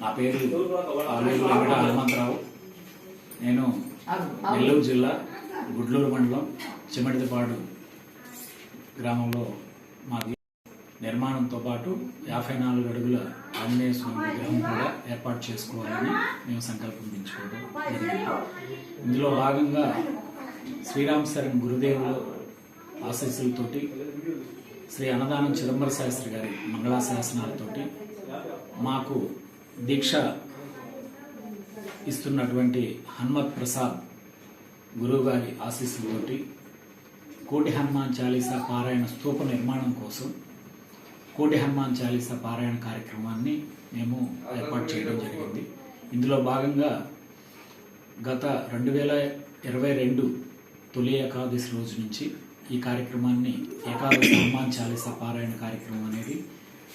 నా పేరు వెంకట హనుమంతరావు. నేను నెల్లూరు జిల్లా గుడ్లూరు మండలం చిమ్మడిదిపాడు గ్రామంలో మాది. నిర్మాణంతో పాటు యాభై నాలుగు అడుగుల ఆంజనేయ స్వామి విగ్రహం కూడా ఏర్పాటు చేసుకోవాలని మేము సంకల్పించుకోవడం జరిగింది. ఇందులో భాగంగా శ్రీరామ్ శరణ్ గురుదేవుల ఆశీస్సులతోటి శ్రీ అన్నదానం చిదంబర శాస్త్రి గారి మంగళాశాసనాలతోటి మాకు దీక్ష ఇస్తున్నటువంటి హనుమత్ ప్రసాద్ గురువు గారి ఆశీస్సులతోటి కోటి హనుమాన్ చాలీసా పారాయణ స్తూప నిర్మాణం కోసం కోటి హనుమాన్ చాలీసా పారాయణ కార్యక్రమాన్ని మేము ఏర్పాటు చేయడం జరిగింది. ఇందులో భాగంగా గత రెండు వేల ఇరవై రెండు తొలి ఏకాదశి రోజు నుంచి ఈ కార్యక్రమాన్ని ఏకాదశి హనుమాన్ చాలీసా పారాయణ కార్యక్రమం అనేది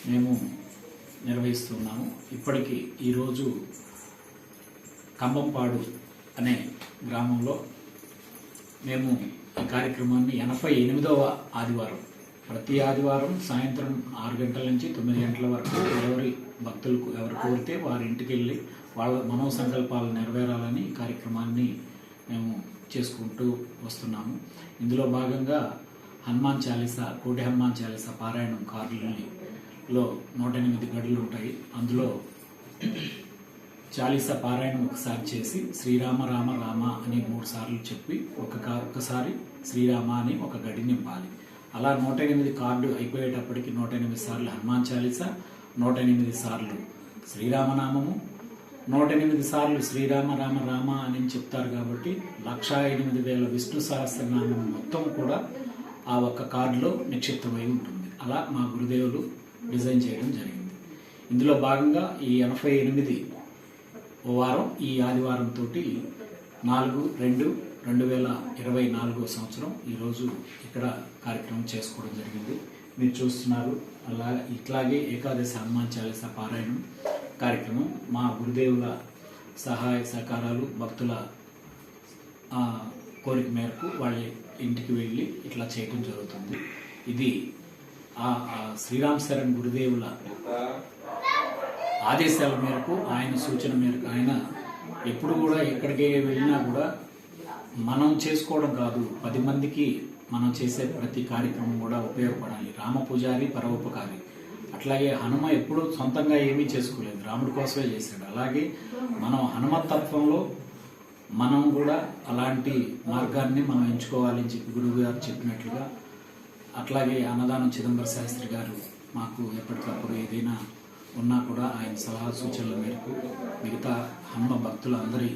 మేము నిర్వహిస్తున్నాము. ఇప్పటికి ఈరోజు కంబంపాడు అనే గ్రామంలో మేము ఈ కార్యక్రమాన్ని ఎనభై ఎనిమిదవ ఆదివారం ప్రతి ఆదివారం సాయంత్రం ఆరు గంటల నుంచి తొమ్మిది గంటల వరకు ఎవరి భక్తులకు ఎవరు కోరితే వారి ఇంటికి వెళ్ళి వాళ్ళ మనో సంకల్పాలు నెరవేరాలని ఈ కార్యక్రమాన్ని మేము చేసుకుంటూ వస్తున్నాము. ఇందులో భాగంగా హనుమాన్ చాలీస కోటి హనుమాన్ చాలీస పారాయణం లో నూట ఎనిమిది గడులు ఉంటాయి. అందులో చాలీసా పారాయణం ఒకసారి చేసి శ్రీరామ రామ రామ అని మూడు సార్లు చెప్పి ఒక ఒకసారి శ్రీరామ అని ఒక గడి నింపాలి. అలా నూట ఎనిమిది కార్డు అయిపోయేటప్పటికి నూట ఎనిమిది సార్లు హనుమాన్ చాలీసా నూట ఎనిమిది సార్లు శ్రీరామనామము నూట ఎనిమిది సార్లు శ్రీరామ రామ రామ అని చెప్తారు కాబట్టి లక్షా ఎనిమిది వేల విష్ణు సహస్రనామం మొత్తం కూడా ఆ ఒక్క కార్డులో నిక్షిప్తమై ఉంటుంది. అలా మా గురుదేవులు డిజైన్ చేయడం జరిగింది. ఇందులో భాగంగా ఈ ఎనభై ఎనిమిది ఓ వారం ఈ ఆదివారంతో నాలుగు రెండు రెండు వేల ఇరవై నాలుగో సంవత్సరం ఈరోజు ఇక్కడ కార్యక్రమం చేసుకోవడం జరిగింది. మీరు చూస్తున్నారు అలా ఇట్లాగే ఏకాదశి హనుమాన్ చాలీస పారాయణం కార్యక్రమం మా గురుదేవుల సహాయ సహకారాలు భక్తుల కోరిక మేరకు వాళ్ళ ఇంటికి వెళ్ళి ఇట్లా చేయడం జరుగుతుంది. ఇది శ్రీరామ్ శరణ్ గురుదేవుల ఆదేశాల మేరకు ఆయన సూచన మేరకు ఆయన ఎప్పుడు కూడా ఎక్కడికి వెళ్ళినా కూడా మనం చేసుకోవడం కాదు. పది మందికి మనం చేసే ప్రతి కార్యక్రమం కూడా ఉపయోగపడాలి. రామ పూజారి పరోపకారి. అట్లాగే హనుమ ఎప్పుడు సొంతంగా ఏమీ చేసుకోలేదు. రాముడి కోసమే చేశాడు. అలాగే మనం హనుమతత్వంలో మనం కూడా అలాంటి మార్గాన్ని మనం ఎంచుకోవాలని చెప్పి గురువు గారు చెప్పినట్లుగా అట్లాగే అన్నదానం చిదంబర శాస్త్రి గారు మాకు ఎప్పటికప్పుడు ఏదైనా ఉన్నా కూడా ఆయన సలహా సూచనల మేరకు మిగతా హమ్మ భక్తుల అందరి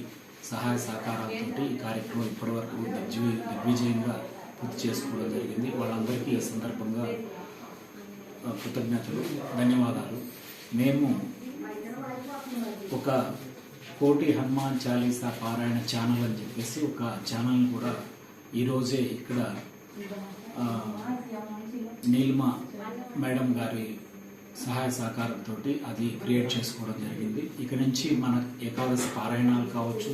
సహాయ సహకారాలతో ఈ కార్యక్రమం ఇప్పటివరకు దిగ్విజయ దిగ్విజయంగా పూర్తి చేసుకోవడం జరిగింది. వాళ్ళందరికీ ఈ సందర్భంగా కృతజ్ఞతలు ధన్యవాదాలు. మేము ఒక కోటి హనుమాన్ చాలీసా పారాయణ ఛానల్ అని చెప్పేసి ఒక ఛానల్ని కూడా ఈరోజే ఇక్కడ నీలిమ మేడం గారి సహాయ సహకారంతో అది క్రియేట్ చేసుకోవడం జరిగింది ఇక నుంచి మన ఏకాదశి పారాయణాలు కావచ్చు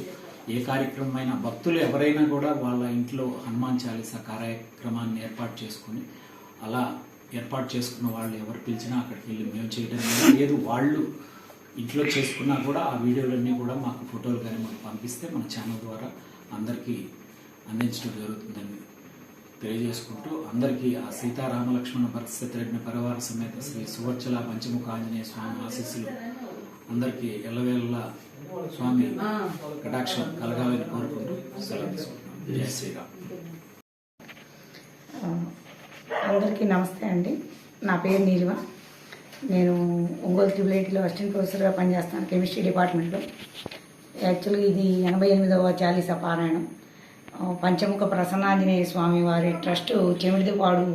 ఏ కార్యక్రమమైన భక్తులు ఎవరైనా కూడా వాళ్ళ ఇంట్లో హనుమాన్ చాలీసా కార్యక్రమాన్ని ఏర్పాటు చేసుకొని అలా ఏర్పాటు చేసుకున్న వాళ్ళు ఎవరు పిలిచినా అక్కడికి వెళ్ళి మేము చేయడం లేదు. లేదు వాళ్ళు ఇంట్లో చేసుకున్నా కూడా ఆ వీడియోలన్నీ కూడా మాకు ఫోటోలు కానీ మాకు పంపిస్తే మన ఛానల్ ద్వారా అందరికీ అందించడం జరుగుతుందని తెలియజేసుకుంటూ అందరికీ ఆ సీతారామ లక్ష్మణ భరత పరివార సమేత శ్రీ సువర్చల పంచముఖ ఆంజనేయ స్వామి ఆశీస్సులు అందరికీ ఎల్లవేళలా స్వామి కటాక్షం కలగాలని కోరుకుంటూ సెలవు తీసుకుంటున్నాం. జై శ్రీరామ్. అందరికీ నమస్తే అండి. నా పేరు నీలిమ. నేను ఒంగోలు ట్రిపుల్ ఐటీలో అసిస్టెంట్ ప్రొఫెసర్గా పనిచేస్తాను కెమిస్ట్రీ డిపార్ట్మెంట్లో. యాక్చువల్గా ఇది ఎనభై ఎనిమిదవ చాలీసా పారాయణం. పంచముఖ ప్రసన్నాంజనేయ స్వామి వారి ట్రస్ట్ చెమిడిదిపాడు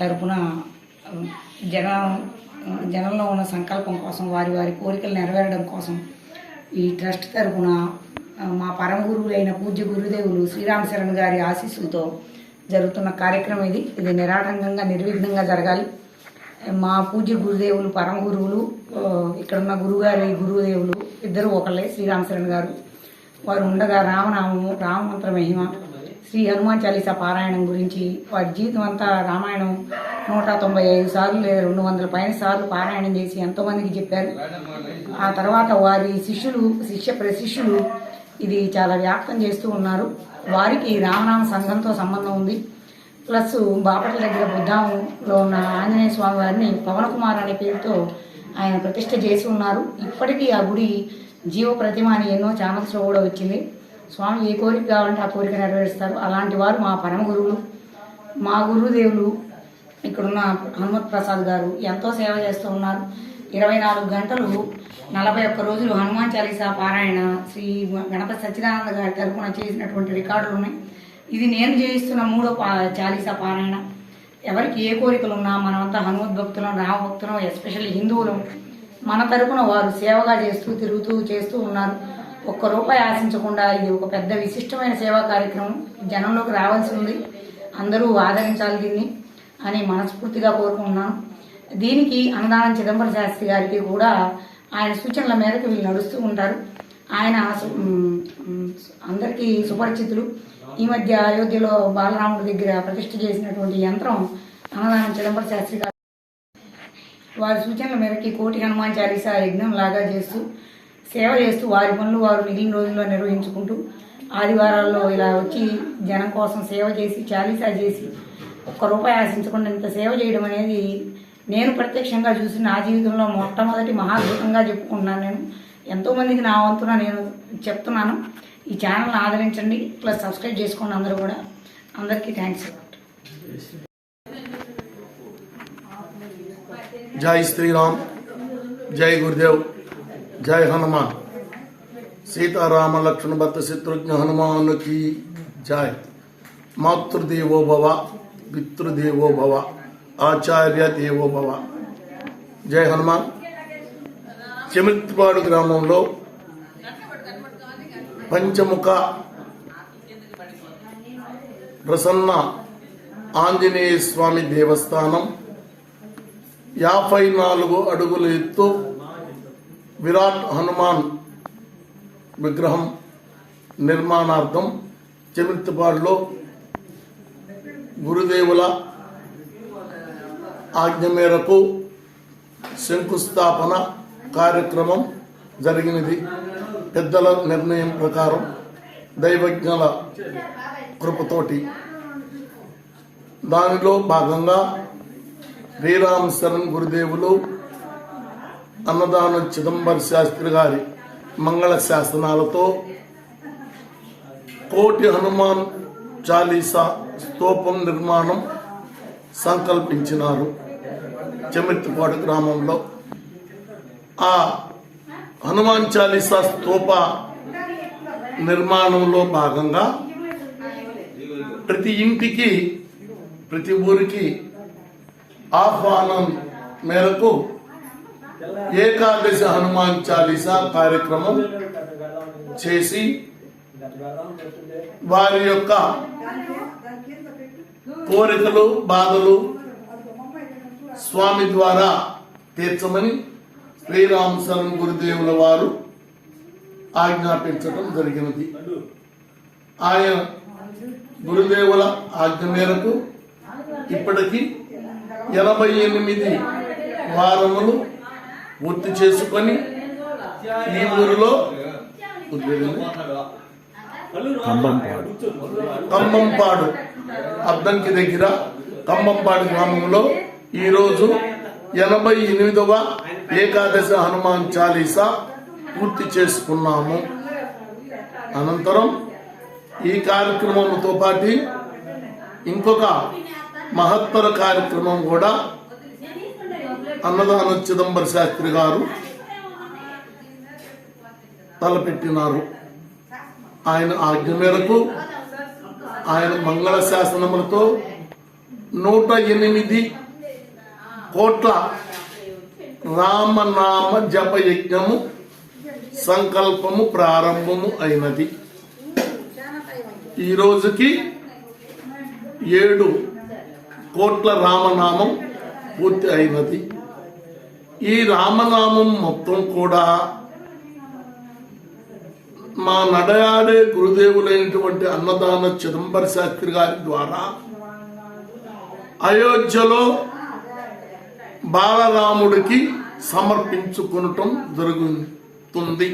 తరపున జన జనంలో ఉన్న సంకల్పం కోసం వారి వారి కోరికలు నెరవేరడం కోసం ఈ ట్రస్ట్ తరపున మా పరమ గురువులైన పూజ్య గురుదేవులు శ్రీరామ శరణ్ గారి ఆశీస్సుతో జరుగుతున్న కార్యక్రమం ఇది. ఇది నిరాటంకంగా నిర్విఘ్నంగా జరగాలి. మా పూజ్య గురుదేవులు పరమ గురువులు ఇక్కడున్న గురుగారి గురుదేవులు ఇద్దరు ఒకళ్ళే శ్రీరామ శరణ్ గారు. వారు ఉండగా రామనామము రామమంత్ర మహిమ శ్రీ హనుమాన్ చాలీస పారాయణం గురించి వారి జీవితం అంతా రామాయణం నూట తొంభై ఐదు సార్లు లేదా రెండు వందల పైన సార్లు పారాయణం చేసి ఎంతోమందికి చెప్పారు. ఆ తర్వాత వారి శిష్యులు శిష్య ప్రశిష్యులు ఇది చాలా వ్యాప్తం చేస్తూ ఉన్నారు. వారికి రామనామ సంఘంతో సంబంధం ఉంది. ప్లస్ బాపట్ల దగ్గర బుద్ధాంలో ఉన్న ఆంజనేయ స్వామి వారిని పవన్ కుమార్ అనే పేరుతో ఆయన ప్రతిష్ట చేసి ఉన్నారు. ఇప్పటికీ ఆ గుడి జీవ ప్రతిమ అని ఎన్నో ఛానల్స్లో కూడా వచ్చింది స్వామి ఏ కోరిక కావాలంటే ఆ కోరిక నెరవేరుస్తారు. అలాంటి వారు మా పరమ గురువులు. మా గురుదేవులు ఇక్కడున్న హనుమత్ ప్రసాద్ గారు ఎంతో సేవ చేస్తూ ఉన్నారు. ఇరవై నాలుగు గంటలు నలభై ఒక్క రోజులు హనుమాన్ చాలీసా పారాయణ శ్రీ గణపతి సత్యనారాయణ గారి తరపున చేసినటువంటి రికార్డులు ఉన్నాయి. ఇది నేను చేయిస్తున్న మూడో పా చాలీసా పారాయణ. ఎవరికి ఏ కోరికలు ఉన్నా మనమంతా హనుమద్ భక్తులం రామ భక్తులం ఎస్పెషల్లీ హిందువులం మన తరపున వారు సేవగా చేస్తూ తిరుగుతూ చేస్తూ ఉన్నారు. ఒక్క రూపాయి ఆశించకుండా ఇది ఒక పెద్ద విశిష్టమైన సేవా కార్యక్రమం జనంలోకి రావాల్సి ఉంది. అందరూ ఆదరించాలి దీన్ని అని మనస్ఫూర్తిగా కోరుకుంటున్నాను. దీనికి అన్నదానం చిదంబర శాస్త్రి గారికి కూడా ఆయన సూచనల మేరకు వీళ్ళు నడుస్తూ ఉంటారు. ఆయన అందరికీ సుపరిచితులు. ఈ మధ్య అయోధ్యలో బాలరాముడి దగ్గర ప్రతిష్ఠ చేసినటువంటి యంత్రం అన్నదానం చిదంబర శాస్త్రి గారు వారి సూచనల మేరకి కోటి హనుమాన్ చాలీసా యజ్ఞం లాగా చేస్తూ సేవ చేస్తూ వారి పనులు వారు మిగిలిన రోజుల్లో నిర్వహించుకుంటూ ఆదివారాల్లో ఇలా వచ్చి జనం కోసం సేవ చేసి చాలీసా చేసి ఒక్క రూపాయి ఆశించకుండా ఇంత సేవ చేయడం అనేది నేను ప్రత్యక్షంగా చూసి నా జీవితంలో మొట్టమొదటి మహాద్భుతంగా చెప్పుకుంటున్నాను నేను. ఎంతోమందికి నా వంతున నేను చెప్తున్నాను. ఈ ఛానల్ని ఆదరించండి ప్లస్ సబ్స్క్రైబ్ చేసుకోండి అందరూ కూడా. అందరికీ థ్యాంక్స్ జై శ్రీరామ్ జై గురుదేవ్ జై హనుమాన్. సీతారామ లక్ష్మణ భర్త శత్రుఘ్న హనుమానుకి జై. మాతృదేవో భవ పితృదేవో భవ ఆచార్య దేవో భవ. జై హనుమాన్. చెమిత్పాడు గ్రామంలో పంచముఖ ప్రసన్న ఆంజనేయ స్వామి దేవస్థానం యాభై నాలుగు అడుగుల ఎత్తు విరాట్ హనుమాన్ విగ్రహం నిర్మాణార్థం చెమిర్తిపాడులో గురుదేవుల ఆజ్ఞ మేరకు శంకుస్థాపన కార్యక్రమం జరిగినది. పెద్దల నిర్ణయం ప్రకారం దైవజ్ఞల కృపతోటి దానిలో భాగంగా శ్రీరామ్ శరణ్ గురుదేవులు అన్నదాన చిదంబర శాస్త్రి గారి మంగళ శాసనాలతో కోటి హనుమాన్ చాలీసా స్తూపం నిర్మాణం సంకల్పించినారు చెమిర్తిపాటు గ్రామంలో. ఆ హనుమాన్ చాలీసా స్తూప నిర్మాణంలో భాగంగా ప్రతి ఇంటికి ప్రతి ఊరికి ఆహ్వానం మేరకు ఏకాదశి హనుమాన్ చాలీసా కార్యక్రమం చేసి వారి యొక్క కోరికలు బాధలు స్వామి ద్వారా తీర్చమని శ్రీరామ్ శరణ్ గురుదేవుల వారు ఆజ్ఞాపించడం జరిగినది. ఆయన గురుదేవుల ఆజ్ఞ మేరకు ఇప్పటికీ ఎనభై ఎనిమిది వారములు పూర్తి చేసుకొని ఈ ఊరిలో కంబంపాడు. కంబంపాడు అద్దంకి దగ్గర కంబంపాడు గ్రామంలో ఈరోజు ఎనభై ఎనిమిదవ ఏకాదశ హనుమాన్ చాలీసా పూర్తి చేసుకున్నాము. అనంతరం ఈ కార్యక్రమంతో పాటు ఇంకొక మహత్తర కార్యక్రమం కూడా అన్నదాన చిదంబర శాస్త్రి గారు తలపెట్టినారు. ఆయన ఆజ్ఞ మేరకు ఆయన మంగళ శాసనములతో నూట ఎనిమిది కోట్ల రామనామ జప యజ్ఞము సంకల్పము ప్రారంభము అయినది. ఈ రోజుకి ఏడు కోట్ల రామనామం పూర్తి అయినది. ఈ రామనామం మొత్తం కూడా మా నడయాడే గురుదేవులైనటువంటి అన్నదాన చిదంబర శాస్త్రి గారి ద్వారా అయోధ్యలో బాలరాముడికి సమర్పించుకునటం జరుగుతుంది.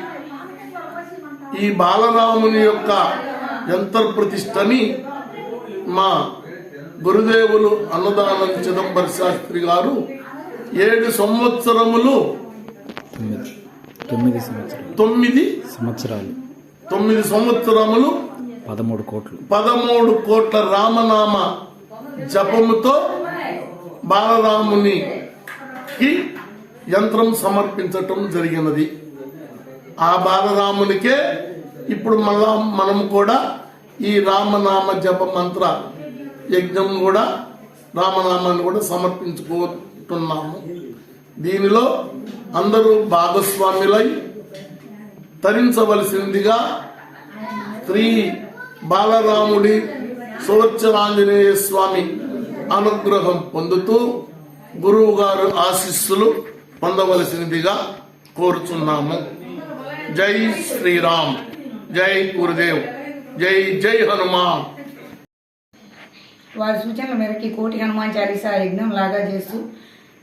ఈ బాలరాముని యొక్క యంత్ర ప్రతిష్టని మా గురుదేవులు అన్నదానంద చిదంబర శాస్త్రి గారు ఏడు సంవత్సరములు తొమ్మిది తొమ్మిది సంవత్సరాలు. తొమ్మిది సంవత్సరాలు. తొమ్మిది సంవత్సరములు పదమూడు కోట్లు. పదమూడు కోట్ల రామనామ జపముతో బాలరామునికి యంత్రం సమర్పించటం జరిగినది. ఆ బాలరామునికే ఇప్పుడు మళ్ళా మనం కూడా ఈ రామనామ జప మంత్ర యజ్ఞం కూడా రామనామాన్ని కూడా సమర్పించుకుంటున్నాము. దీనిలో అందరూ భాగస్వాములై తరించవలసిందిగా శ్రీ బాలరాముడి సువచ్చరాంజనేయ స్వామి అనుగ్రహం పొందుతూ గురువు గారు ఆశీస్సులు పొందవలసినదిగా కోరుచున్నాము. జై శ్రీరామ్. జై గురుదేవ్. జై జై హనుమాన్. వారి సూచనల మేరకి కోటి హనుమాన్ చాలీసా యజ్ఞం లాగా చేస్తూ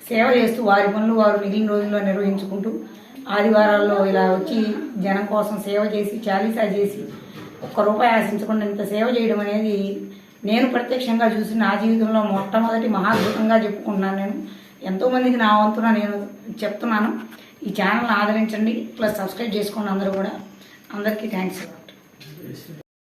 సేవ చేస్తూ వారి పనులు వారు మిగిలిన రోజుల్లో నిర్వహించుకుంటూ ఆదివారాల్లో ఇలా వచ్చి జనం కోసం సేవ చేసి చాలీసా చేసి ఒక్క రూపాయి ఆశించకుండా ఇంత సేవ చేయడం అనేది నేను ప్రత్యక్షంగా చూసి నా జీవితంలో మొట్టమొదటి మహాద్భుతంగా చెప్పుకుంటున్నాను నేను. ఎంతోమందికి నా వంతున నేను చెప్తున్నాను. ఈ ఛానల్ని ఆదరించండి ప్లస్ సబ్స్క్రైబ్ చేసుకోండి అందరూ కూడా. అందరికీ థ్యాంక్స్.